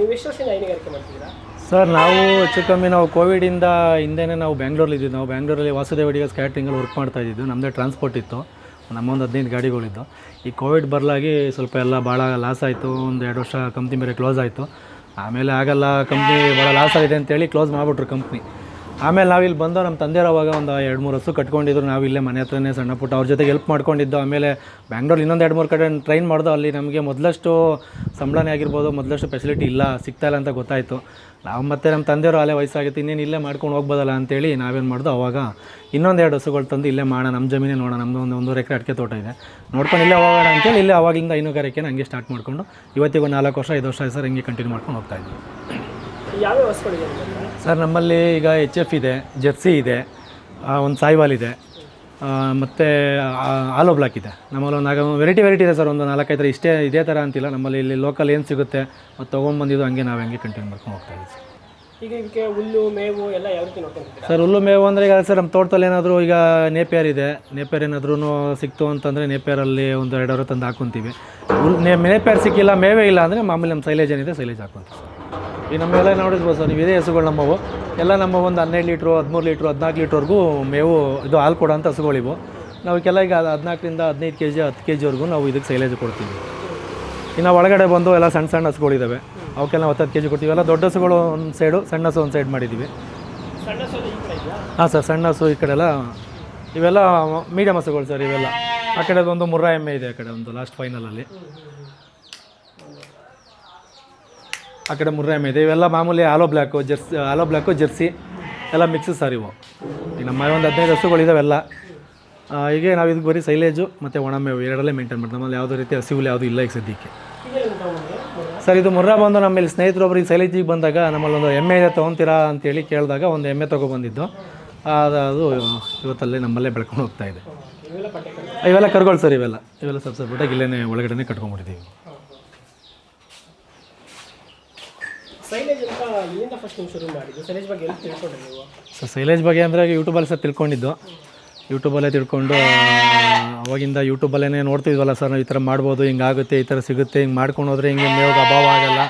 ನೀವು ಎಷ್ಟು ಹೈನುಗಾರಿಕೆ ಸರ್, ನಾವು ಹೆಚ್ಚು ಕಮ್ಮಿ ನಾವು ಕೋವಿಡಿಂದ ಹಿಂದೆನೇ ನಾವು ಬೆಂಗಳೂರಲ್ಲಿ ಇದ್ದೀವಿ ನಾವು ಬ್ಯಾಂಗ್ಳೂರಲ್ಲಿ ವಾಸುದೇವ ಅಡಿಗಸ್ ಕ್ಯಾಟ್ರಿಂಗಲ್ಲಿ ವರ್ಕ್ ಮಾಡ್ತಾ ಇದ್ದಿದ್ದು. ನಮ್ಮದೇ ಟ್ರಾನ್ಸ್ಪೋರ್ಟ್ ಇತ್ತು. ನಮ್ಮೊಂದು ಹದಿನೈದು ಗಾಡಿಗಳಿದ್ದು. ಈ ಕೋವಿಡ್ ಬರಲಾಗಿ ಸ್ವಲ್ಪ ಎಲ್ಲ ಭಾಳ ಲಾಸ್ ಆಯಿತು. ಒಂದು ಎರಡು ವರ್ಷ ಕಂಪ್ನಿ ಬೇರೆ ಕ್ಲೋಸ್ ಆಯಿತು. ಆಮೇಲೆ ಆಗಲ್ಲ ಕಂಪ್ನಿ ಭಾಳ ಲಾಸ್ ಆಗಿದೆ ಅಂತೇಳಿ ಕ್ಲೋಸ್ ಮಾಡಿಬಿಟ್ರು ಕಂಪ್ನಿ ಆಮೇಲೆ ನಾವಿಲ್ಲಿ ಬಂದು ನಮ್ಮ ತಂದೆಯವರು ಅವಾಗ ಒಂದು ಎರಡು ಮೂರು ಹಸು ಕಟ್ಕೊಂಡಿದ್ರು. ನಾವು ಇಲ್ಲೇ ಮನೆ ಹತ್ರನೇ ಸಣ್ಣ ಪುಟ್ಟ ಅವ್ರ ಜೊತೆಗೆ ಹೆಲ್ಪ್ ಮಾಡ್ಕೊಂಡಿದ್ದು. ಆಮೇಲೆ ಬ್ಯಾಂಗ್ಳೂರ್ ಇನ್ನೊಂದು ಎರಡು ಮೂರು ಕಡೆ ಟ್ರೈನ್ ಮಾಡ್ದೋ, ಅಲ್ಲಿ ನಮಗೆ ಮೊದಲಷ್ಟು ಸಂಬಳನೇ ಆಗಿರ್ಬೋದು, ಮೊದಲಷ್ಟು ಫೆಸಿಲಿಟಿ ಇಲ್ಲ, ಸಿಗ್ತಾ ಇಲ್ಲ ಅಂತ ಗೊತ್ತಾಯಿತು. ನಾವು ಮತ್ತೆ ನಮ್ಮ ತಂದೆಯವರು ಅಲ್ಲೇ ವಯಸ್ಸಾಗಿತ್ತು, ಇನ್ನೇನು ಇಲ್ಲೇ ಮಾಡ್ಕೊಂಡು ಹೋಗ್ಬೋದಲ್ಲ ಅಂತೇಳಿ ನಾವೇನು ಮಾಡ್ದು ಅವಾಗ ಇನ್ನೊಂದು ಎರಡು ಹಸುಗಳು ತಂದು ಇಲ್ಲೇ ಮಾಡೋಣ ನಮ್ಮ ಜಮೀನೇ ನೋಡೋಣ ನಮ್ಮದು ಒಂದು ಒಂದೂವರೆ ಎಕರೆ ಅಡಿಕೆ ತೋಟ ಇದೆ. ನೋಡ್ಕೊಂಡು ಇಲ್ಲೇ ಹೋಗೋಣ ಅಂತೇಳಿ, ಇಲ್ಲೇ ಅವಾಗಿಂದ ಹೈನುಗಾರಿಕೆನ ಹಂಗೆ ಸ್ಟಾರ್ಟ್ ಮಾಡಿಕೊಂಡು, ಇವತ್ತಿಗೆ ನಾಲ್ಕು ವರ್ಷ, ಐದು ವರ್ಷ ಸರ್, ಹಿಂಗೆ ಕಂಟಿನ್ಯೂ ಮಾಡ್ಕೊಂಡು ಹೋಗ್ತಾ ಇದ್ದೀವಿ. ಯಾವ್ಯಾವ ಸರ್ ನಮ್ಮಲ್ಲಿ ಈಗ ಎಚ್ ಎಫ್ ಇದೆ ಜೆರ್ಸಿ ಇದೆ ಒಂದು ಸಾಯಿವಾಲ್ ಇದೆ ಮತ್ತು ಆಲೋ ಬ್ಲಾಕ್ ಇದೆ. ನಮ್ಮಲ್ಲಿ ಒಂದು ಆಗ ವೆರೈಟಿ ವೆರೈಟಿ ಇದೆ ಸರ್ ಒಂದು ನಾಲ್ಕೈದು ಥರ ಇಷ್ಟೇ ಇದೇ ಥರ ಅಂತಿಲ್ಲ. ನಮ್ಮಲ್ಲಿ ಇಲ್ಲಿ ಲೋಕಲ್ ಏನು ಸಿಗುತ್ತೆ ಮತ್ತು ತೊಗೊಂಬಂದಿದ್ದು ಹಂಗೆ ನಾವು ಹಂಗೆ ಕಂಟಿನ್ಯೂ ಮಾಡ್ಕೊಂಡು ಹೋಗ್ತಾ ಇದ್ದೀವಿ ಸರ್. ಈಗ ಇದಕ್ಕೆ ಹುಲ್ಲು ಮೇವು ಎಲ್ಲ ಯಾವ ರೀತಿ ಸರ್ ಹುಲ್ಲು ಮೇವು ಅಂದರೆ ಈಗ ಸರ್ ನಮ್ಮ ತೋಟದಲ್ಲಿ ಏನಾದರೂ ಈಗ ನೇಪಿಯರ್ ಇದೆ. ನೇಪಿಯರ್ ಏನಾದ್ರೂ ಸಿಕ್ತು ಅಂತಂದರೆ ನೇಪಿಯರಲ್ಲಿ ಒಂದು ಎರಡು ಅವರು ತಂದು ಹಾಕೊತೀವಿ. ಹುಲ್ ನೇ ನೇಪಿಯರ್ ಸಿಕ್ಕಿಲ್ಲ ಮೇವೇ ಇಲ್ಲ ಅಂದರೆ ಮಾಮೂಲಿ ನಮ್ಮ ಸೈಲೇಜ್ ಏನಿದೆ ಸೈಲೇಜ್ ಹಾಕೊತೀವಿ ಸರ್. ಈಗ ನಮ್ಮೆಲ್ಲ ನೋಡಿರ್ಬೋದು ಸರ್ ನೀವು ಇದೇ ಹಸುಗಳು ನಮ್ಮವು. ಎಲ್ಲ ನಮ್ಮ ಒಂದು ಹನ್ನೆರಡು ಲೀಟ್ರು ಹದಿಮೂರು ಲೀಟ್ರು ಹದಿನಾಲ್ಕು ಲೀಟ್ರ್ವರೆಗೂ ಮೇವು ಇದು ಹಾಲು ಕೊಡೋಂಥ ಹಸುಗಳಿವು. ನಾವಕ್ಕೆಲ್ಲ ಈಗ ಹದಿನಾಲ್ಕರಿಂದ ಹದಿನೈದು ಕೆ ಜಿ ಹತ್ತು ಕೆ ಜಿವರೆಗೂ ನಾವು ಇದಕ್ಕೆ ಸೈಲೇಜ್ ಕೊಡ್ತೀವಿ. ಇನ್ನು ಒಳಗಡೆ ಬಂದು ಎಲ್ಲ ಸಣ್ಣ ಸಣ್ಣ ಹಸುಗಳಿದ್ದಾವೆ ಅವಕ್ಕೆಲ್ಲ ಹತ್ತು ಕೆ ಜಿ ಕೊಡ್ತೀವಿ. ಎಲ್ಲ ದೊಡ್ಡ ಹಸುಗಳು ಒಂದು ಸೈಡು ಸಣ್ಣ ಹಸು ಒಂದು ಸೈಡ್ ಮಾಡಿದ್ದೀವಿ ಈ ಹಾಂ ಸರ್ ಸಣ್ಣ ಹಸು ಈ ಕಡೆ ಎಲ್ಲ ಇವೆಲ್ಲ ಮೀಡಿಯಮ್ ಹಸುಗಳು ಸರ್ ಇವೆಲ್ಲ. ಆ ಕಡೆ ಒಂದು ಮುರ್ರಾ ಎಮ್ಮೆ ಇದೆ ಆ ಕಡೆ ಒಂದು ಲಾಸ್ಟ್ ಫೈನಲಲ್ಲಿ ಆ ಕಡೆ ಮುರ್ರಾ ಎಮ್ಮೆ ಇದೆ. ಇವೆಲ್ಲ ಮಾಮೂಲಿ ಆಲೋ ಬ್ಲ್ಯಾಕು, ಜರ್ಸಿ ಆಲೋ ಬ್ಲ್ಯಾಕು, ಜರ್ಸಿ, ಎಲ್ಲ ಮಿಕ್ಸ್ ಸರ್ ಇವು. ಈಗ ನಮ್ಮ ಒಂದು ಹದಿನೈದು ಹಸುಗಳಿದಾವೆಲ್ಲ ಹೀಗೆ ನಾವು ಇದಕ್ಕೆ ಬರೀ ಸೈಲೇಜು ಮತ್ತು ಒಣಮೇವು ಎರಡಲ್ಲೇ ಮೇಂಟೈನ್ ಮಾಡ್ತೀವಿ. ನಮ್ಮಲ್ಲಿ ಯಾವುದೇ ರೀತಿ ಹಸಿವು ಯಾವುದು ಇಲ್ಲ ಈಗ ಸದ್ಯಕ್ಕೆ. ಸರ್, ಇದು ಮುರ್ರಾ ಬಂದು ನಮ್ಮಲ್ಲಿ ಸ್ನೇಹಿತರು ಒಬ್ಬರಿಗೆ ಸೈಲೇಜಿಗೆ ಬಂದಾಗ ನಮ್ಮಲ್ಲಿ ಒಂದು ಎಮ್ಮೆ ಇದೆ, ತೊಗೊತೀರಾ ಅಂತೇಳಿ ಕೇಳಿದಾಗ ಒಂದು ಎಮ್ಮೆ ತೊಗೊಬಂದಿದ್ದು ಅದು ಇವತ್ತಲ್ಲೇ ನಮ್ಮಲ್ಲೇ ಬೆಳ್ಕೊಂಡು ಹೋಗ್ತಾ ಇದೆ. ಇವೆಲ್ಲ ಕರ್ಗೊಳ್ಳಿ ಸರ್, ಇವೆಲ್ಲ. ಇವೆಲ್ಲ ಸಪ್ರೇಟಾಗಿ ಇಲ್ಲೇ ಒಳಗಡೆ ಕಟ್ಕೊಂಡ್ಬಿಟ್ಟಿದ್ದೀವಿ. ಅಂತ ಬಗ್ಗೆ ಸೊ ಸೈಲೇಜ್ ಬಗ್ಗೆ ಅಂದರೆ ಯೂಟ್ಯೂಬಲ್ಲಿ ಸರ್ ತಿಳ್ಕೊಂಡಿದ್ದು. ಯೂಟ್ಯೂಬಲ್ಲೇ ತಿಳ್ಕೊಂಡು ಅವಾಗಿಂದ ಯೂಟ್ಯೂಬಲ್ಲೇ ನೋಡ್ತಿದ್ವಲ್ಲ ಸರ್ ನಾವು ಈ ಥರ ಮಾಡ್ಬೋದು ಹಿಂಗಾಗುತ್ತೆ ಈ ಥರ ಸಿಗುತ್ತೆ, ಹಿಂಗೆ ಮಾಡ್ಕೊಂಡು ಹೋದರೆ ಹಿಂಗೆ ಮೇವಾಗ ಅಭಾವ ಆಗಲ್ಲ.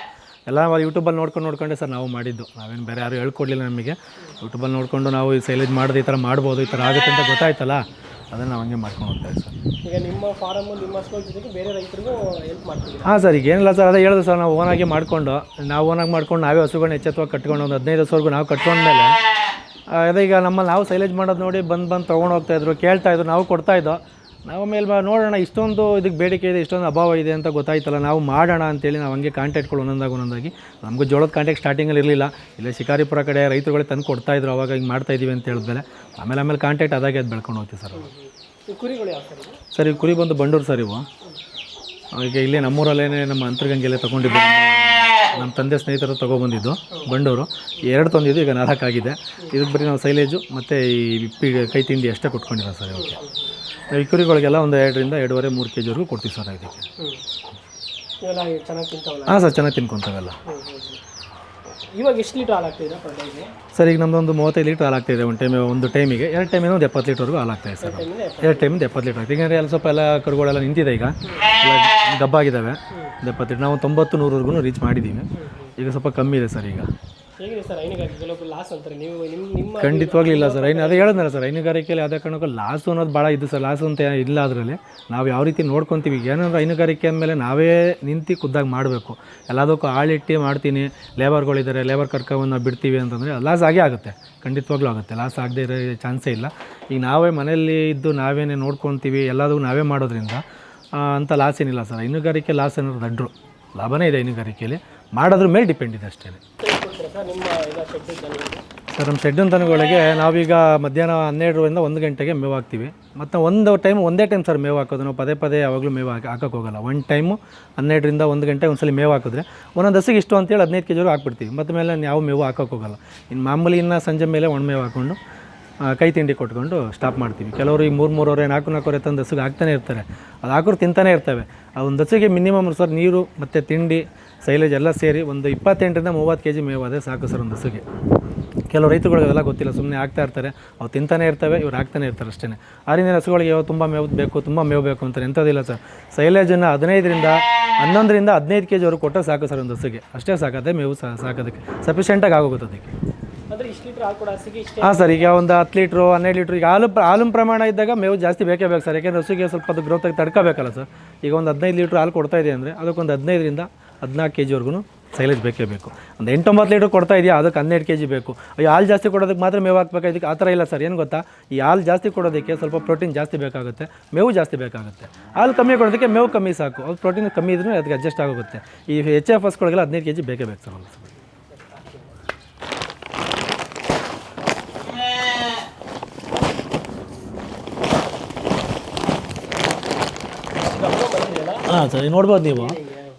ಎಲ್ಲ ಯೂಟ್ಯೂಬಲ್ಲಿ ನೋಡ್ಕೊಂಡು ನೋಡ್ಕೊಂಡೆ ಸರ್ ನಾವು ಮಾಡಿದ್ದು. ನಾವೇನು ಬೇರೆ ಯಾರು ಹೇಳ್ಕೊಡ್ಲಿಲ್ಲ ನಮಗೆ. ಯೂಟ್ಯೂಬಲ್ಲಿ ನೋಡಿಕೊಂಡು ನಾವು ಈ ಸೈಲೇಜ್ ಮಾಡಿದ್ರೆ ಈ ಥರ ಮಾಡ್ಬೋದು, ಈ ಥರ ಆಗುತ್ತೆ ಅಂತ ಗೊತ್ತಾಯ್ತಲ್ಲ. ಅದನ್ನು ನಾವು ಹಂಗೆ ಮಾಡ್ಕೊಂಡು ಹೋಗ್ತಾ ಇದ್ದೀವಿ ಸರ್. ಈಗ ನಿಮ್ಮ ಫಾರಮ್ಮು ನಿಮ್ಮ ಹಸುಗಳ ಜೊತೆಗೆ ಬೇರೆ ರೈತರಿಗೂ ಹೆಲ್ಪ್ ಮಾಡ್ತೀವಿ ಹಾಂ ಸರ್ ಈಗ ಏನಿಲ್ಲ ಸರ್ ಅದೇ ಹೇಳಿದೆ ಸರ್ ನಾವು ಓನಾಗಿ ಮಾಡಿಕೊಂಡು ನಾವು ಓನಾಗಿ ಮಾಡ್ಕೊಂಡು ನಾವೇ ಹಸುಗಳನ್ನ ಎಚ್ಚೆತ್ತವಾಗಿ ಕಟ್ಕೊಂಡು ಒಂದು ಹದಿನೈದು ಹಸುವರೆಗೂ ನಾವು ಕಟ್ಕೊಂಡ್ಮೇಲೆ ಅದೇ ಈಗ ನಮ್ಮಲ್ಲಿ ನಾವು ಸೈಲೇಜ್ ಮಾಡೋದು ನೋಡಿ ಬಂದು ಬಂದು ತೊಗೊಂಡು ಹೋಗ್ತಾಯಿದ್ರು ಕೇಳ್ತಾಯಿದ್ರು ನಾವು ಕೊಡ್ತಾಯಿದ್ದೋ ನಾವು ಮೇಲೆ ಬಾ ನೋಡೋಣ ಇಷ್ಟೊಂದು ಇದಕ್ಕೆ ಬೇಡಿಕೆ ಇದೆ ಇಷ್ಟೊಂದು ಅಭಾವ ಇದೆ ಅಂತ ಗೊತ್ತಾಯ್ತಲ್ಲ. ನಾವು ಮಾಡೋಣ ಅಂತೇಳಿ ನಾವು ಹಂಗೆ ಕಾಂಟ್ಯಾಕ್ಟ್ಗಳು ಒಂದೊಂದಾಗಿ ಒಂದೊಂದಾಗಿ ನಮಗೂ ಜೋಳದ ಕಾಂಟ್ಯಾಕ್ಟ್ ಸ್ಟಾರ್ಟಿಂಗಲ್ಲಿ ಇರಲಿಲ್ಲ. ಇಲ್ಲೇ ಶಿಕಾರಿಪುರ ಕಡೆ ರೈತರುಗಳೇ ತಂದು ಕೊಡ್ತಾ ಇದ್ರು ಅವಾಗ ಹಿಂಗೆ ಮಾಡ್ತಾಯಿದ್ದೀವಿ ಅಂತ ಹೇಳಿದ್ಮೇಲೆ. ಆಮೇಲೆ ಆಮೇಲೆ ಕಾಂಟ್ಯಾಕ್ಟ್ ಅದಾಗೆ ಅದು ಬೆಳ್ಕೊಂಡು ಹೋಗ್ತೀವಿ ಸರ್ ಕುರಿಗಳು ಸರ್ ಈ ಕುರಿ ಬಂದು ಬಂಡೂರು ಸರ್ ಇವು. ಈಗ ಇಲ್ಲೇ ನಮ್ಮೂರಲ್ಲೇ ನಮ್ಮ ಅಂತರ್ಗಂಗೆಲ್ಲೇ ತೊಗೊಂಡಿದ್ದು. ನಮ್ಮ ತಂದೆ ಸ್ನೇಹಿತರು ತೊಗೊಬಂದಿದ್ದು ಬಂಡೂರು. ಎರಡು ತಂದಿದ್ದು ಈಗ ನಾಲ್ಕಾಗಿದೆ ಇದಕ್ಕೆ ಬರೀ ನಾವು ಸೈಲೇಜು ಮತ್ತು ಈ ವಿಪ್ಪಿ ಕೈ ತಿಂಡಿ ಅಷ್ಟೇ ಕೊಟ್ಕೊಂಡಿರೋ ಸರ್ ಇವಕ್ಕೆ. ನಾವು ಈ ಕುರಿಗಳಿಗೆಲ್ಲ ಒಂದು ಎರಡರಿಂದ ಎರಡೂವರೆ ಮೂರು ಕೆ ಜಿವರೆಗೂ ಕೊಡ್ತೀವಿ ಸರ್ ಇದಕ್ಕೆ. ಹಾಂ ಸರ್ ಚೆನ್ನಾಗಿ ತಿನ್ಕೊಂತಾವೆಲ್ಲ. ಇವಾಗ ಎಷ್ಟು ಲೀಟರ್ ಹಾಲು ಸರ್ ಈಗ ನಮ್ಮದೊಂದು ಮೂವತ್ತೈದು ಲೀಟರ್ ಹಾಲು ಆಗ್ತಾಯಿದೆ ಒಂದು ಟೈಮ್ ಒಂದು ಟೈಮಿಗೆ. ಎರಡು ಟೈಮಿಂದ ಒಂದು ಎಪ್ಪತ್ತು ಲೀಟರ್ವರೆಗೂ ಹಾಲು ಆಗ್ತಾಯಿದೆ ಸರ್. ಎರಡು ಟೈಮಿಂದ ಎಪ್ಪತ್ತು ಲೀಟರ್ ಆಗ್ತದೆ ಈಗ ಅಲ್ಲಿ ಸ್ವಲ್ಪ ಎಲ್ಲ ಕರುಗಳೆಲ್ಲ ನಿಂತಿದೆ ಈಗ. ಒಂದು ಎಪ್ಪತ್ತು ಲೀಟ್ರ್ ನಾವು ತೊಂಬತ್ತು ನೂರವರೆಗೂ ರೀಚ್ ಮಾಡಿದ್ದೀವಿ. ಈಗ ಸ್ವಲ್ಪ ಕಮ್ಮಿ ಇದೆ ಸರ್ ಈಗ. ಹೇಗಿದೆ ಸರ್ ಹೈನುಗಾರಿಕೆ? ಕೆಲವೊಬ್ರು ಲಾಸ್ ಅಂತಾರೆ. ನೀವು ನಿಮ್ಮ ನಿಮ್ಮ ಖಂಡಿತವಾಗ್ಲೂ ಇಲ್ಲ ಸರ್. ಹೈನು ಅದೇ ಹೇಳಿದ್ನಲ್ಲ ಸರ್ ಹೈನುಗಾರಿಕೆಯಲ್ಲಿ ಯಾವುದೇ ಕಾರಣಕ್ಕೂ ಲಾಸು ಅನ್ನೋದು ಭಾಳ ಇದು ಸರ್. ಲಾಸು ಅಂತ ಇಲ್ಲ ಅದರಲ್ಲಿ. ನಾವು ಯಾವ ರೀತಿ ನೋಡ್ಕೊತೀವಿ ಏನಂದ್ರೆ ಹೈನುಗಾರಿಕೆ ಅಂದಮೇಲೆ ನಾವೇ ನಿಂತು ಖುದ್ದಾಗಿ ಮಾಡಬೇಕು. ಎಲ್ಲದಕ್ಕೂ ಆಳಿಟ್ಟು ಮಾಡ್ತೀನಿ. ಲೇಬರ್ಗಳಿದ್ದಾರೆ ಲೇಬರ್ ಕರ್ಕೊಂಡು ನಾವು ಬಿಡ್ತೀವಿ ಅಂತಂದರೆ ಲಾಸ್ ಆಗೇ ಆಗುತ್ತೆ. ಖಂಡಿತವಾಗ್ಲೂ ಆಗುತ್ತೆ. ಲಾಸ್ ಆಗದೆ ಇರೋ ಚಾನ್ಸೇ ಇಲ್ಲ. ಈಗ ನಾವೇ ಮನೆಯಲ್ಲಿ ಇದ್ದು ನಾವೇನೇ ನೋಡ್ಕೊತೀವಿ ಎಲ್ಲದಕ್ಕೂ ನಾವೇ ಮಾಡೋದ್ರಿಂದ ಅಂಥ ಲಾಸ್ ಏನಿಲ್ಲ ಸರ್. ಹೈನುಗಾರಿಕೆ ಲಾಸ್ ಅನ್ನೋದು ದಡ್ರು. ಲಾಭನೇ ಇದೆ ಹೈನುಗಾರಿಕೆಯಲ್ಲಿ. ಮಾಡೋದ್ರ ಮೇಲೆ ಡಿಪೆಂಡ್ ಇದೆ ಅಷ್ಟೇ. ಸರ್, ನಮ್ಮ ಶೆಡ್ ದನಗಳಿಗೆ ನಾವೀಗ ಮಧ್ಯಾಹ್ನ ಹನ್ನೆರಡರಿಂದ ಒಂದು ಗಂಟೆಗೆ ಮೇವು ಹಾಕ್ತೀವಿ. ಮತ್ತು ಒಂದು ಟೈಮ್ ಒಂದೇ ಟೈಮ್ ಸರ್ ಮೇವು ಹಾಕೋದು. ನಾವು ಪದೇ ಪದೇ ಯಾವಾಗಲೂ ಮೇವು ಹಾಕಿ ಹಾಕೋಕೆ ಹೋಗಲ್ಲ. ಒಂದು ಟೈಮು ಹನ್ನೆರಡರಿಂದ ಒಂದು ಗಂಟೆ ಒಂದ್ಸಲ ಮೇವು ಹಾಕಿದ್ರೆ ಒಂದೊಂದು ದಸಿಗೆ ಇಷ್ಟು ಅಂತೇಳಿ ಹದಿನೈದು ಕೆ ಜಿವರೆಗೂ ಹಾಕ್ಬಿಡ್ತೀವಿ. ಮತ್ತು ಮೇಲೆ ಯಾವ ಮೇವು ಹಾಕೋಕೆ ಹೋಗಲ್ಲ. ಇನ್ನು ಮಾಮೂಲಿ ಇನ್ನು ಸಂಜೆ ಮೇಲೆ ಒಣ ಮೇವು ಹಾಕ್ಕೊಂಡು ಕೈ ತಿಂಡಿ ಕೊಟ್ಕೊಂಡು ಸ್ಟಾಪ್ ಮಾಡ್ತೀವಿ. ಕೆಲವರು ಈ ಮೂರು ಮೂರುವರೆ, ನಾಲ್ಕು ನಾಲ್ಕುವರೆ ತಂದು ಹಸುಗೆ ಹಾಕ್ತಾನೆ ಇರ್ತಾರೆ. ಅದು ಹಾಕೋರು ತಿಂತಾನೆ ಇರ್ತವೆ. ಆ ಒಂದು ಹಸುಗೆ ಮಿನಿಮಮ್ ಸರ್ ನೀರು ಮತ್ತು ತಿಂಡಿ ಸೈಲೇಜ್ ಎಲ್ಲ ಸೇರಿ ಒಂದು ಇಪ್ಪತ್ತೆಂಟರಿಂದ ಮೂವತ್ತು ಕೆ ಜಿ ಮೇವಾದರೆ ಸಾಕು ಸರ್ ಒಂದು ಹಸುಗೆ ಕೆಲವು ರೈತರುಗಳಿಗೆ ಅದೆಲ್ಲ ಗೊತ್ತಿಲ್ಲ ಸುಮ್ಮನೆ ಆಗ್ತಾ ಇರ್ತಾರೆ. ಅವು ತಿಂತಾನೆ ಇರ್ತವೆ, ಇವ್ರು ಆಗ್ತಾನೆ ಇರ್ತಾರೆ ಅಷ್ಟೇ ಆರಿಂದ ಹಸುಗಳಿಗೆ ಯಾವ ತುಂಬ ಮೇವು ಬೇಕು, ತುಂಬ ಮೇವು ಬೇಕು ಅಂತಾರೆ ಎಂಥದಿಲ್ಲ ಸರ್. ಸೈಲೇಜನ್ನು ಹದಿನೈದರಿಂದ ಹನ್ನೊಂದರಿಂದ ಹದಿನೈದು ಕೆ ಜಿವರೆಗೂ ಕೊಟ್ಟರೆ ಸಾಕು ಸರ್ ಒಂದು ಹಸುಗೆ ಅಷ್ಟೇ ಸಾಕತ್ತೆ ಮೇವು ಸಾಕೋದಕ್ಕೆ. ಸಫಿಷಿಯೆಂಟಾಗಿ ಆಗೋಗುತ್ತೆ ಅದಕ್ಕೆ. ಹಾಂ ಸರ್, ಈಗ ಒಂದು ಹತ್ತು ಲೀಟ್ರು, ಹನ್ನೆರಡು ಲೀಟ್ರ್, ಈಗ ಹಾಲು ಹಾಲಿನ ಪ್ರಮಾಣ ಇದ್ದಾಗ ಮೇವು ಜಾಸ್ತಿ ಬೇಕೇ ಬೇಕು ಸರ್. ಯಾಕೆಂದ್ರೆ ಹಸುಗೆ ಸ್ವಲ್ಪ ಅದು ಗ್ರೋತಾಗಿ ತಡ್ಕೋಬೇಕಲ್ಲ ಸರ್. ಈಗ ಒಂದು ಹದಿನೈದು ಲೀಟ್ರ್ ಹಾಲು ಕೊಡ್ತಾ ಇದೆ ಅಂದರೆ ಅದಕ್ಕೊಂದು ಹದಿನೈದರಿಂದ ಹದಿನಾಲ್ಕು ಕೆ ಜಿವರೆಗೂ ಸೈಲೇಜ್ ಬೇಕೇ ಬೇಕು. ಒಂದು ಎಂಟೊಂಬತ್ತು ಲೀಟ್ರ್ ಕೊಡ್ತಾ ಇದೆಯಾ, ಅದಕ್ಕೆ ಹನ್ನೆರಡು ಕೆ ಜಿ ಬೇಕು. ಈ ಹಾಲು ಜಾಸ್ತಿ ಕೊಡೋದಕ್ಕೆ ಮಾತ್ರ ಮೇವು ಹಾಕ್ಬೇಕು? ಇದಕ್ಕೆ ಆ ಥರ ಇಲ್ಲ ಸರ್. ಏನು ಗೊತ್ತಾ? ಈ ಹಾಲು ಜಾಸ್ತಿ ಕೊಡೋದಕ್ಕೆ ಸ್ವಲ್ಪ ಪ್ರೋಟೀನ್ ಜಾಸ್ತಿ ಬೇಕಾಗುತ್ತೆ. ಮೇವು ಜಾಸ್ತಿ ಬೇಕಾಗುತ್ತೆ. ಹಾಲು ಕಮ್ಮಿ ಕೊಡೋದಕ್ಕೆ ಮೇವು ಕಮ್ಮಿ ಸಾಕು. ಅದು ಪ್ರೋಟೀನ್ ಕಮ್ಮಿ ಇದ್ರೂ ಅದಕ್ಕೆ ಅಡ್ಜಸ್ಟ್ ಆಗೋಗುತ್ತೆ. ಈ ಎಚ್ ಎಫ್ ಎಸ್ಗಳಿಗೆಲ್ಲ ಹದಿನೈದು ಕೆ ಜಿ ಬೇಕೇ ಬೇಕು ಸರ್ ಒಂದು ಹಾಂ, ಸರಿ ನೋಡ್ಬೋದು ನೀವು.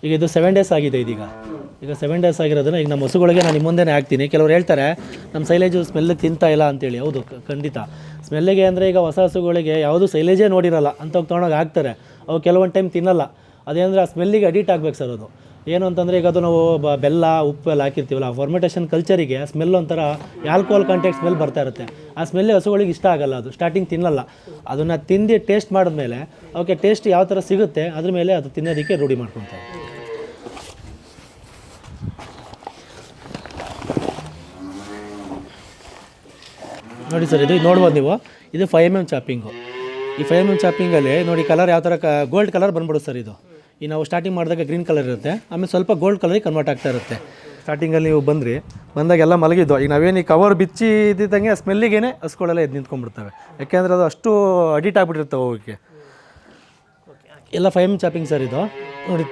ಈಗ ಇದು ಸೆವೆನ್ ಡೇಸ್ ಆಗಿದೆ ಇದೀಗ. ಈಗ ಸೆವೆನ್ ಡೇಸ್ ಆಗಿರೋದನ್ನ ಈಗ ನಮ್ಮ ಹಸುಗಳಿಗೆ ನಾನು ನಿಮ್ಮ ಮುಂದೆನೇ ಹಾಕ್ತೀನಿ. ಕೆಲವರು ಹೇಳ್ತಾರೆ ನಮ್ಮ ಸೈಲೇಜು ಸ್ಮೆಲ್ ತಿಂತಾ ಇಲ್ಲ ಅಂತೇಳಿ. ಹೌದು ಖಂಡಿತ. ಸ್ಮೆಲ್ಲಿಗೆ ಅಂದರೆ ಈಗ ಹೊಸ ಹಸುಗಳಿಗೆ ಯಾವುದು ಸೈಲೇಜೇ ನೋಡಿರಲ್ಲ. ಅಂತ ತೊಗೊಂಡೋಗಿ ಹಾಕ್ತಾರೆ. ಅವು ಕೆಲವೊಂದು ಟೈಮ್ ತಿನ್ನಲ್ಲ. ಅದೇನಂದ್ರೆ ಆ ಸ್ಮೆಲ್ಲಿಗೆ ಅಡಿಟ್ ಆಗ್ಬೇಕು ಸರ್ ಅದು. ಏನು ಅಂತಂದರೆ ಈಗ ಅದು ನಾವು ಬ- ಬೆಲ್ಲ, ಉಪ್ಪು ಎಲ್ಲ ಹಾಕಿರ್ತೀವಲ್ಲ ಫಾರ್ಮೆಟೇಷನ್ ಕಲ್ಚರಿಗೆ ಸ್ಮೆಲ್ ಒಂಥರ ಆಲ್ಕೋಹಾಲ್ ಕಾಂಟ್ಯಾಕ್ಟ್ ಸ್ಮೆಲ್ ಬರ್ತಾ ಇರುತ್ತೆ. ಆ ಸ್ಮೆಲ್ ಹಸುಗಳಿಗೆ ಇಷ್ಟ ಆಗಲ್ಲ ಅದು ಸ್ಟಾರ್ಟಿಂಗ್ ತಿನ್ನಲ್ಲ. ಅದನ್ನು ತಿಂದು ಟೇಸ್ಟ್ ಮಾಡಿದ್ಮೇಲೆ ಅವಕ್ಕೆ ಟೇಸ್ಟ್ ಯಾವ ಥರ ಸಿಗುತ್ತೆ, ಅದ್ರ ಮೇಲೆ ಅದು ತಿನ್ನೋದಕ್ಕೆ ರೂಢಿ ಮಾಡ್ಕೊತಾರೆ. ನೋಡಿ ಸರ್ ಇದು ನೋಡ್ಬೋದು ನೀವು, ಇದು ಫೈವ್ ಎಂ ಎಂ ಚಾಪಿಂಗು ಈ ಫೈವ್ ಎಂ ಎಂ ಚಾಪಿಂಗಲ್ಲಿ ನೋಡಿ ಕಲರ್ ಯಾವ ಥರ ಗೋಲ್ಡ್ ಕಲರ್ ಬಂದ್ಬಿಡುತ್ತೆ ಸರ್ ಇದು. ಈ ನಾವು ಸ್ಟಾರ್ಟಿಂಗ್ ಮಾಡಿದಾಗ ಗ್ರೀನ್ ಕಲರ್ ಇರುತ್ತೆ. ಆಮೇಲೆ ಸ್ವಲ್ಪ ಗೋಲ್ಡ್ ಕಲರಿಗೆ ಕನ್ವರ್ಟ್ ಆಗ್ತಾ ಇರುತ್ತೆ. ಸ್ಟಾರ್ಟಿಂಗಲ್ಲಿ ನೀವು ಬಂದ್ರಿ ಬಂದಾಗ ಎಲ್ಲ ಮಲಗಿದ್ದು. ಈಗ ನಾವೇನು ಈ ಕವರ್ ಬಿಚ್ಚಿ ಇದ್ದಿದ್ದಂಗೆ ಸ್ಮೆಲ್ಲಿಗೇನೆ ಹಸ್ಗಳೆಲ್ಲ ಎದ್ದು ನಿಂತ್ಕೊಂಡ್ಬಿಡ್ತವೆ. ಯಾಕೆಂದರೆ ಅದು ಅಷ್ಟು ಅಡಿಟ್ ಆಗಿಬಿಟ್ಟಿರ್ತವೆ ಅವಕ್ಕೆ ಎಲ್ಲ ಫೈವ್ ಎಂ ಚಾಪಿಂಗ್ ಸರ್ ಇದು. ನೋಡಿ.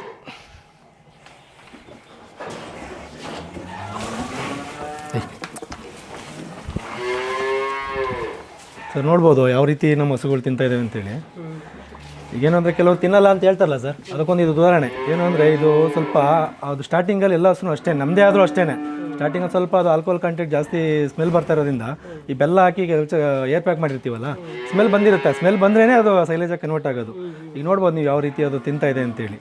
ಸರ್ ನೋಡ್ಬೋದು ಯಾವ ರೀತಿ ನಮ್ಮ ಹಸುಗಳು ತಿಂತಾ ಇದ್ದಾವೆ ಅಂತೇಳಿ. ಈಗೇನಂದರೆ ಕೆಲವರು ತಿನ್ನಲ್ಲ ಅಂತ ಹೇಳ್ತಾರಲ್ಲ ಸರ್? ಅದಕ್ಕೊಂದು ಇದು ಉದಾಹರಣೆ. ಏನು ಅಂದರೆ ಇದು ಸ್ವಲ್ಪ, ಅದು ಸ್ಟಾರ್ಟಿಂಗಲ್ಲಿ ಎಲ್ಲ ಹಸುನು ಅಷ್ಟೇ ನಮ್ಮದೇ ಆದರೂ ಅಷ್ಟೇ ಸ್ಟಾರ್ಟಿಂಗಲ್ಲಿ ಸ್ವಲ್ಪ ಅದು ಆಲ್ಕೋಹಾಲ್ ಕಂಟೆಂಟ್ ಜಾಸ್ತಿ ಸ್ಮೆಲ್ ಬರ್ತಾ ಇರೋದ್ರಿಂದ ಈ ಬೆಲ್ಲ ಹಾಕಿ ಏರ್ ಪ್ಯಾಕ್ ಮಾಡಿರ್ತೀವಲ್ಲ ಸ್ಮೆಲ್ ಬಂದಿರುತ್ತೆ. ಸ್ಮೆಲ್ ಬಂದ್ರೇ ಅದು ಸೈಲೇಜಾಗಿ ಕನ್ವರ್ಟ್ ಆಗೋದು. ಈಗ ನೋಡ್ಬೋದು ನೀವು ಯಾವ ರೀತಿ ಅದು ತಿಂತಾ ಇದೆ ಅಂತೇಳಿ.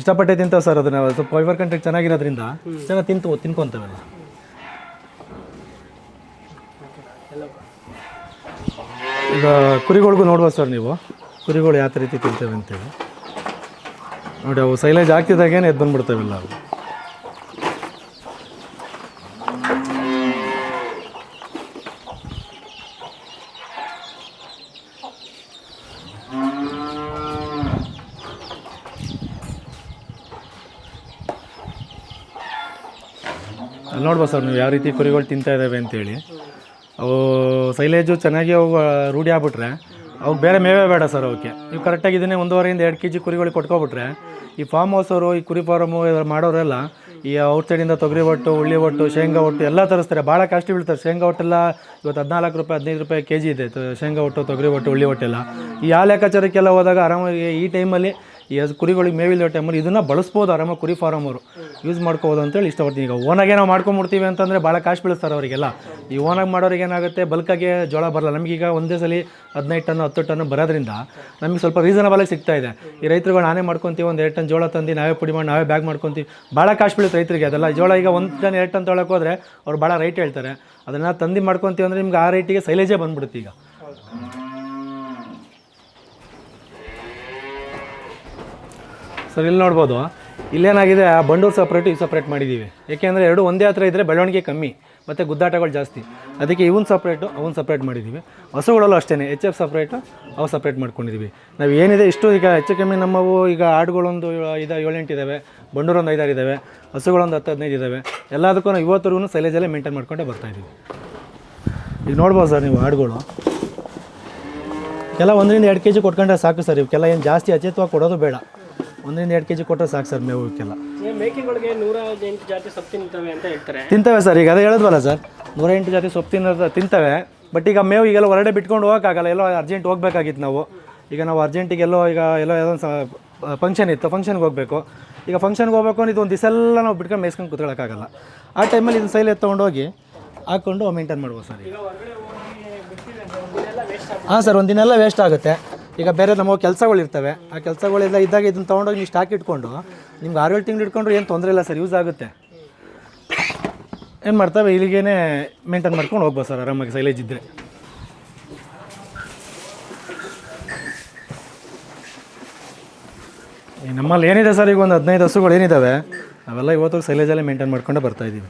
ಇಷ್ಟಪಟ್ಟೆ ತಿಂತಾವೆ ಸರ್ ಅದನ್ನ. ಸ್ವಲ್ಪ ಫೈಬರ್ ಕಂಟೆಂಟ್ ಚೆನ್ನಾಗಿರೋದ್ರಿಂದ, ಚೆನ್ನಾಗಿ ತಿಂತು ತಿನ್ಕೊಂತವೆಲ್ಲ. ಈಗ ಕುರಿಗಳಿಗೂ ನೋಡ್ಬೋದು ಸರ್ ನೀವು. ಕುರಿಗಳು ಯಾವ ರೀತಿ ತಿಂತೇವೆ ಅಂತೇಳಿ. ನೋಡಿ, ಅವು ಸೈಲೇಜ್ ಹಾಕ್ತಿದ್ದಾಗೇನೆ ಎದ್ದು ಬಂದ್ಬಿಡ್ತಾವಿಲ್ಲ ಅವು. ನೋಡ್ಬೋದು ಸರ್ ನೀವು ಯಾವ ರೀತಿ ಕುರಿಗಳು ತಿಂತಾ ಇದ್ದಾವೆ ಅಂತೇಳಿ. ಅವು ಸೈಲೇಜು ಚೆನ್ನಾಗಿ ಅವು ರೂಢಿ ಆಗ್ಬಿಟ್ರೆ, ಅವು ಬೇರೆ ಮೇವೇ ಬೇಡ ಸರ್ ಅವಕ್ಕೆ. ನೀವು ಕರೆಕ್ಟಾಗಿ ಇದನ್ನೇ ಒಂದೂವರೆಯಿಂದ ಎರಡು ಕೆ ಜಿ ಕುರಿಗಳಿಗೆ ಕೊಟ್ಕೊಬಿಟ್ರೆ, ಈ ಫಾರ್ಮ್ ಹೌಸವರು ಈ ಕುರಿ ಫಾರಮು ಮಾಡೋರೆಲ್ಲ, ಈ ಔಟ್ ಸೈಡಿಂದ ತೊಗರಿ ಒಟ್ಟು ಉಳ್ಳಿ ಒಟ್ಟು, ಶೇಂಗಾ ಒಟ್ಟು ಎಲ್ಲ ತರಿಸ್ತಾರೆ. ಭಾಳ ಕಾಸ್ಟ್ ಬೀಳ್ತಾರೆ. ಶೇಂಗಾ ಒಟ್ಟೆಲ್ಲ ಇವತ್ತು ಹದಿನಾಲ್ಕು ರೂಪಾಯಿ, ಹದಿನೈದು ರೂಪಾಯಿ ಕೆ ಜಿ ಇದೆ ಶೇಂಗಾ ಒಟ್ಟು, ತೊಗರಿ ಒಟ್ಟು ಉಳ್ಳಿ ಒಟ್ಟೆಲ್ಲ. ಈ ಆ ಲೆಕ್ಕಾಚಾರಕ್ಕೆಲ್ಲ ಹೋದಾಗ ಆರಾಮಾಗಿ ಈ ಟೈಮಲ್ಲಿ ಈ ಅದು ಕುರಿಗಳಿಗೆ ಮೇವಿಲ್ಲೋ ಟೈಮಲ್ಲಿ ಇದನ್ನು ಬಳಸ್ಬೋದು ಆರಾಮಾಗಿ ಕುರಿ ಫಾರಮ್ ಅವರು. ಯೂಸ್ ಮಾಡ್ಕೋಬೋದು ಅಂತೇಳಿ ಇಷ್ಟಪಡ್ತೀನಿ. ಈಗ ಓನಾಗೆ ನಾವು ಮಾಡ್ಕೊಂಬಿಡ್ತೀವಿ ಅಂತಂದರೆ ಭಾಳ ಕಾಶ್ ಬೀಳಿಸ್ತಾರೆ ಅವರಿಗೆಲ್ಲ. ಈ ಓನಾಗಿ ಮಾಡೋರಿಗೆ ಏನಾಗುತ್ತೆ ಬಲ್ಕಾಗೆ ಜೋಳ ಬರಲ್ಲ. ನಮಗೀಗ ಒಂದೇ ಸಲ ಹದಿನೈದು ಟನ್, ಹತ್ತು ಟನ್ ಬರೋದ್ರಿಂದ ನಮಗೆ ಸ್ವಲ್ಪ ರೀಸನಬಲಾಗಿ ಸಿಗ್ತಾ ಇದೆ. ಈ ರೈತರುಗಳು ನಾನೇ ಮಾಡ್ಕೊತೀವಿ, ಒಂದು ಎರಡು ಟನ್ ಜೋಳ ತಂದು ನಾವೇ ಪುಡಿ ಮಾಡಿ ನಾವೇ ಬ್ಯಾಗ್ ಮಾಡ್ಕೊತೀವಿ. ಭಾಳ ಕಾಶ್ ಬೀಳುತ್ತೆ ರೈತರಿಗೆ ಅದೆಲ್ಲ. ಜೋಳ ಈಗ ಒಂದು ಟನ್, ಎರಡು ಟನ್ ತೊಳಕ್ಕೆ ಅವ್ರು ಭಾಳ ರೈಟ್ ಹೇಳ್ತಾರೆ. ಅದನ್ನು ತಂದು ಮಾಡ್ಕೊತೀವಿ ಅಂದರೆ ನಿಮ್ಗೆ ಆ ರೇಟಿಗೆ ಸೈಲೇಜೇ ಬಂದ್ಬಿಡುತ್ತೆ ಈಗ. ಸರ್, ಇಲ್ಲಿ ನೋಡ್ಬೋದು. ಇಲ್ಲೇನಾಗಿದೆ, ಆ ಬಂಡೂರು ಸಪ್ರೇಟು ಇವು ಸಪ್ರೇಟ್ ಮಾಡಿದ್ದೀವಿ ಏಕೆಂದರೆ ಎರಡು ಒಂದೇ ಹತ್ರ ಇದ್ದರೆ ಬೆಳವಣಿಗೆ ಕಮ್ಮಿ, ಮತ್ತು ಗುದ್ದಾಟಗಳು ಜಾಸ್ತಿ. ಅದಕ್ಕೆ ಇವನ್ ಸಪ್ರೇಟು ಅವನ್ ಸಪ್ರೇಟ್ ಮಾಡಿದ್ದೀವಿ ಹಸುಗಳಲ್ಲೂ ಅಷ್ಟೇ ಎಚ್ ಎಫ್ ಸಪ್ರೇಟು ಅವು ಸಪ್ರೇಟ್ ಮಾಡ್ಕೊಂಡಿದ್ದೀವಿ ನಾವು ಏನಿದೆ, ಇಷ್ಟು ಈಗ ಹೆಚ್ಚು ಕಮ್ಮಿ ನಮ್ಮವು ಈಗ ಆಡುಗಳೊಂದು ಇದು ಏಳೆಂಟು ಇದ್ದಾವೆ ಬಂಡೂರೊಂದು ಐದಾರು ಇದ್ದಾವೆ ಹಸುಗಳೊಂದು ಹತ್ತು ಹದಿನೈದು ಇದ್ದಾವೆ ಎಲ್ಲದಕ್ಕೂ ನಾವು ಸೈಲೇಜಲ್ಲೇ ಮೇಂಟೈನ್ ಮಾಡ್ಕೊಂಡೇ ಬರ್ತಾಯಿದ್ದೀವಿ ಈಗ ನೋಡ್ಬೋದು ಸರ್ ನೀವು ಆಡುಗಳು. ಎಲ್ಲ ಒಂದರಿಂದ ಎರಡು ಕೆ ಜಿ ಕೊಟ್ಕೊಂಡ್ರೆ ಸಾಕು ಸರ್ ಇವಕ್ಕೆಲ್ಲ ಏನು ಜಾಸ್ತಿ ಅಚೇತವಾಗಿ ಕೊಡೋದು ಬೇಡ. ಒಂದರಿಂದ ಎರಡು ಕೆ ಜಿ ಕೊಟ್ಟರೆ ಸಾಕು ಸರ್ ಮೇವು ಇವಕ್ಕೆಲ್ಲ ಮೇಕೆಗಳಿಗೆ ನೂರ ಎಂಟು ಜಾತಿ ಸೊಪ್ಪು ತಿಂತವೆ ಅಂತ ಹೇಳ್ತಾರೆ. ತಿಂತವೆ ಸರ್ ಈಗ ಅದೇ ಹೇಳಿದ್ವಲ್ಲ ಸರ್ ನೂರ ಎಂಟು ಜಾತಿ ಸೊಪ್ಪು ತಿನ್ನೋದು ತಿಂತವೆ ಬಟ್ ಈಗ ಮೇವು ಈಗೆಲ್ಲ ಹೊರಗಡೆ ಬಿಟ್ಕೊಂಡು ಹೋಗೋಕ್ಕಾಗಲ್ಲ ಎಲ್ಲೋ ಅರ್ಜೆಂಟ್ ಹೋಗ್ಬೇಕಾಗಿತ್ತು ನಾವು. ಈಗ ನಾವು ಅರ್ಜೆಂಟಿಗೆ ಎಲ್ಲೋ ಈಗ ಎಲ್ಲೋ ಯಾವುದೋ ಒಂದು ಫಂಕ್ಷನ್ ಇತ್ತು ಫಂಕ್ಷನ್ಗೆ ಹೋಗಬೇಕು. ಈಗ ಫಂಕ್ಷನ್ಗೆ ಹೋಗ್ಬೇಕು ಅಂದ್ರೆ ಒಂದು ದಿವಸ ನಾವು ಬಿಟ್ಕೊಂಡು ಮೇಯ್ಸ್ಕೊಂಡು ಕೂತ್ಕೊಳ್ಳೋಕ್ಕಾಗಲ್ಲ ಆ ಟೈಮಲ್ಲಿ ಇದನ್ನು ಸೈಲ್ ತೊಗೊಂಡೋಗಿ ಹಾಕ್ಕೊಂಡು ಮೇಂಟೈನ್ ಮಾಡ್ಬೋದು ಸರ್ ಈಗ. ಹಾಂ ಸರ್ ಒಂದಿನೆಲ್ಲ ವೇಸ್ಟ್ ಆಗುತ್ತೆ. ಈಗ ಬೇರೆ ನಮ್ಮ ಕೆಲಸಗಳಿರ್ತವೆ. ಆ ಕೆಲಸಗಳೆಲ್ಲ ಇದ್ದಾಗ ಇದನ್ನು ತೊಗೊಂಡೋಗಿ ನೀವು ಸ್ಟಾಕ್ ಇಟ್ಕೊಂಡು, ನಿಮ್ಗೆ ಆರು ಏಳು ತಿಂಗಳು ಇಟ್ಕೊಂಡ್ರೆ ಏನು ತೊಂದರೆ ಇಲ್ಲ ಸರ್ ಯೂಸ್ ಆಗುತ್ತೆ. ಏನು ಮಾಡ್ತವೆ, ಇಲ್ಲಿಗೇನೆ ಮೇಂಟೈನ್ ಮಾಡ್ಕೊಂಡು ಹೋಗ್ಬೋದು ಸರ್, ಆರಾಮಾಗಿ ಸೈಲೇಜ್ ಇದ್ದರೆ ನಮ್ಮಲ್ಲಿ ಏನಿದೆ ಸರ್, ಈಗ ಒಂದು ಹದಿನೈದು ಹಸುಗಳು ಏನಿದ್ದಾವೆ ಅವೆಲ್ಲ ಇವತ್ತು ಸೈಲೇಜಲ್ಲೇ ಮೇಂಟೈನ್ ಮಾಡ್ಕೊಂಡೇ ಬರ್ತಾಯಿದ್ದೀವಿ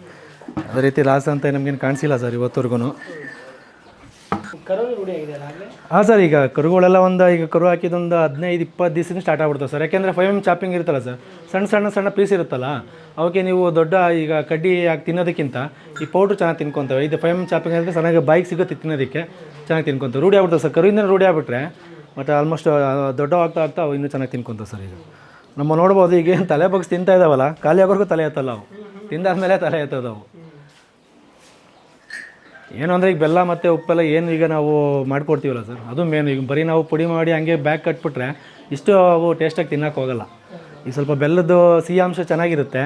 ಅದೇ ರೀತಿ ಲಾಸ್ ಅಂತ ನಮಗೇನು ಕಾಣಿಸಿಲ್ಲ ಸರ್ ಇವತ್ತುವರೆಗೂ ಕರು ರೂಢಿ ಆಗಿದೆ ಅಲ್ಲ ಆಗಲೇ ಹಾಂ ಸರ್, ಈಗ ಕರುಗಳೆಲ್ಲ ಒಂದು, ಈಗ ಕರು ಹಾಕಿದೊಂದು ಹದಿನೈದು, ಇಪ್ಪತ್ತು ದಿವಸದಿಂದ ಸ್ಟಾರ್ಟ್ ಆಗ್ಬಿಡ್ತಾವೆ ಸರ್. ಯಾಕೆಂದರೆ ಫೈವ್ ಎಂ ಚಾಪಿಂಗ್ ಇರುತ್ತಲ್ಲ ಸರ್, ಸಣ್ಣ ಸಣ್ಣ ಸಣ್ಣ ಪೀಸ್ ಇರುತ್ತಲ್ಲ, ಅವಕ್ಕೆ ನೀವು ದೊಡ್ಡ ಈಗ ಕಡ್ಡಿ ಹಾಕಿ ತಿನ್ನೋದಕ್ಕಿಂತ ಈ ಪೌಡ್ರ್ ಚೆನ್ನಾಗಿ ತಿನ್ಕೊತವೆ. ಇದು ಫೈವ್ ಎಂ ಚಾಪಿಂಗ್ ಅಂದರೆ ಚೆನ್ನಾಗಿ ಬೈಕ್ ಸಿಗುತ್ತೆ ತಿನ್ನೋದಕ್ಕೆ, ಚೆನ್ನಾಗಿ ತಿನ್ಕೊತವೆ. ರೂಢಿ ಆಗ್ಬಿಡ್ತಾವೆ ಸರ್. ಕರುವಿಂದ ರೂಢಿ ಆಗ್ಬಿಟ್ರೆ, ಮತ್ತು ಆಲ್ಮೋಸ್ಟ್ ದೊಡ್ಡ ಆಗ್ತಾ ಆಗ್ತಾ ಅವು ಇನ್ನೂ ಚೆನ್ನಾಗಿ ತಿನ್ಕೊತಾವೆ ಸರ್ ಈಗ. ನಮ್ಮ ನೋಡ್ಬೋದು, ಈಗ ಏನು ತಲೆ ಬಗ್ಸಿ ತಿಂತಾ ಇದ್ದಾವಲ್ಲ ಖಾಲಿ ಆಗೋರ್ಗೂ ತಲೆ ಎತ್ತಲ್ಲ ಅವು. ತಿಂದಾದ್ಮೇಲೆ ತಲೆ ಎತ್ತದ ಅವು ಏನು ಅಂದರೆ ಈಗ ಬೆಲ್ಲ ಮತ್ತು ಉಪ್ಪೆಲ್ಲ ಏನು ಈಗ ನಾವು ಮಾಡಿಕೊಡ್ತೀವಲ್ಲ ಸರ್? ಅದು ಮೇನ್ ಈಗ ಬರೀ ನಾವು ಪುಡಿ ಮಾಡಿ ಹಂಗೆ ಬ್ಯಾಗ್ ಕಟ್ಬಿಟ್ರೆ ಇಷ್ಟು ಅವು ಟೇಸ್ಟಾಗಿ ತಿನ್ನೋಕೆ ಹೋಗಲ್ಲ. ಈಗ ಸ್ವಲ್ಪ ಬೆಲ್ಲದ್ದು ಸಿಹಿ ಅಂಶ ಚೆನ್ನಾಗಿರುತ್ತೆ.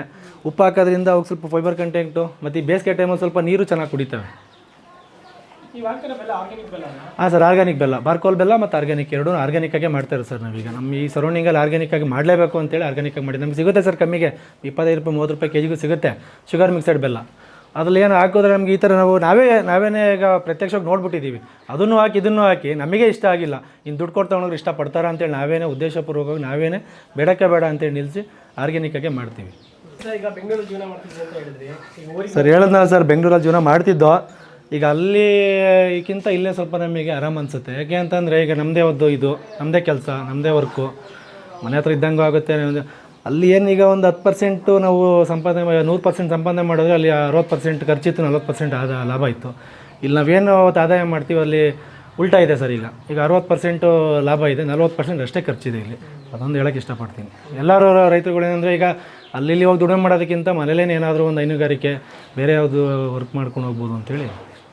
ಉಪ್ಪು ಹಾಕೋದ್ರಿಂದ ಅವಾಗ ಸ್ವಲ್ಪ ಫೈಬರ್ ಕಂಟೆಂಟು ಮತ್ತು ಈ ಬೇಸಿಗೆ ಟೈಮಲ್ಲಿ ಸ್ವಲ್ಪ ನೀರು ಚೆನ್ನಾಗಿ ಕುಡಿತವೆ. ಹಾಂ ಸರ್ ಆರ್ಗ್ಯಾನಿಕ್ ಬೆಲ್ಲ. ಬಾರ್ಕೋಲ್ ಬೆಲ್ಲ ಮತ್ತು ಆರ್ಗ್ಯಾನಿಕ್ ಎರಡೂ ಆರ್ಗ್ಯಾನಿಕ್ಕಾಗೆ ಮಾಡ್ತಾರೆ ಸರ್ ನಾವೀಗ. ನಮ್ಮ ಈ ಸರೌಂಡಿಂಗಲ್ಲಿ ಆರ್ಗ್ಯಾನಿಕ್ಕಾಗಿ ಮಾಡಲೇಬೇಕು ಅಂತೇಳಿ ಆರ್ಗ್ಯಾನಿಕ್ಕಾಗಿ ಮಾಡಿ ನಮ್ಗೆ ಸಿಗುತ್ತೆ ಸರ್ ಕಮ್ಮಿಗೆ. ಇಪ್ಪತ್ತೈದು ರೂಪಾಯಿ ಮೂವತ್ತು ರೂಪಾಯಿ ಕೆ ಜಿಗೂ ಸಿಗುತ್ತೆ. ಶುಗರ್ ಮಿಕ್ಸೆಡ್ ಬೆಲ್ಲ. ಅದ್ರಲ್ಲಿ ಏನು ಹಾಕಿದ್ರೆ ನಮ್ಗೆ ಈ ಥರ ನಾವು ನಾವೇ ನಾವೇನೇ ಈಗ ಪ್ರತ್ಯಕ್ಷವಾಗಿ ನೋಡ್ಬಿಟ್ಟಿದ್ದೀವಿ. ಅದನ್ನು ಹಾಕಿ ಇದನ್ನು ಹಾಕಿ ನಮಗೆ ಇಷ್ಟ ಆಗಿಲ್ಲ. ಇನ್ನು ದುಡ್ಡು ಕೊಟ್ಟು ತೊಗೊಂಡ್ರೆ ಇಷ್ಟಪಡ್ತಾರ ಅಂತೇಳಿ ನಾವೇನೇ ಉದ್ದೇಶಪೂರ್ವಕವಾಗಿ ನಾವೇನೇ ಬೇಡಕ್ಕೆ ಬೇಡ ಅಂತೇಳಿ ನಿಲ್ಲಿಸಿ ಆರ್ಗ್ಯಾನಿಕ್ಕಾಗೆ ಮಾಡ್ತೀವಿ. ಸರ್ ಹೇಳಿದ್ನಲ್ಲ ಸರ್ ಬೆಂಗಳೂರಲ್ಲಿ ಜೀವನ ಮಾಡ್ತಿದ್ದೋ? ಈಗ ಅಲ್ಲಿ ಈಗಿಂತ ಇಲ್ಲೇ ಸ್ವಲ್ಪ ನಮಗೆ ಆರಾಮ್ ಅನಿಸುತ್ತೆ. ಯಾಕೆ ಅಂತಂದರೆ ಈಗ ನಮ್ಮದೇ ಒಂದು ಇದು ನಮ್ಮದೇ ಕೆಲಸ ನಮ್ಮದೇ ವರ್ಕು ಮನೆ ಹತ್ರ ಇದ್ದಂಗೂ ಆಗುತ್ತೆ ಅಲ್ಲಿ ಏನು ಈಗ ಒಂದು ಹತ್ತು ಪರ್ಸೆಂಟು ನಾವು ಸಂಪಾದನೆ ನೂರು ಪರ್ಸೆಂಟ್ ಸಂಪಾದನೆ ಮಾಡಿದ್ರೆ ಅಲ್ಲಿ ಅರವತ್ತು ಪರ್ಸೆಂಟ್ ಖರ್ಚಿತ್ತು, ನಲ್ವತ್ತು ಪರ್ಸೆಂಟ್ ಆದ ಲಾಭ ಇತ್ತು. ಇಲ್ಲಿ ನಾವೇನು ಅವತ್ತು ಆದಾಯ ಮಾಡ್ತೀವಿ ಅಲ್ಲಿ ಉಲ್ಟಾ ಇದೆ ಸರ್ ಈಗ. ಈಗ ಅರವತ್ತು ಪರ್ಸೆಂಟು ಲಾಭ ಇದೆ, ನಲ್ವತ್ತು ಪರ್ಸೆಂಟ್ ಅಷ್ಟೇ ಖರ್ಚಿದೆ ಇಲ್ಲಿ. ಅದೊಂದು ಹೇಳೋಕ್ಕೆ ಇಷ್ಟಪಡ್ತೀನಿ. ಎಲ್ಲರೂ ರೈತರುಗಳು ಏನಂದರೆ ಈಗ ಅಲ್ಲಿ ಹೋಗಿ ದುಡಿಮೆ ಮಾಡೋದಕ್ಕಿಂತ ಮನೇಲೇನೇನಾದರೂ ಒಂದು ಹೈನುಗಾರಿಕೆ, ಬೇರೆ ಯಾವುದು ವರ್ಕ್ ಮಾಡ್ಕೊಂಡು ಹೋಗ್ಬೋದು ಅಂತೇಳಿ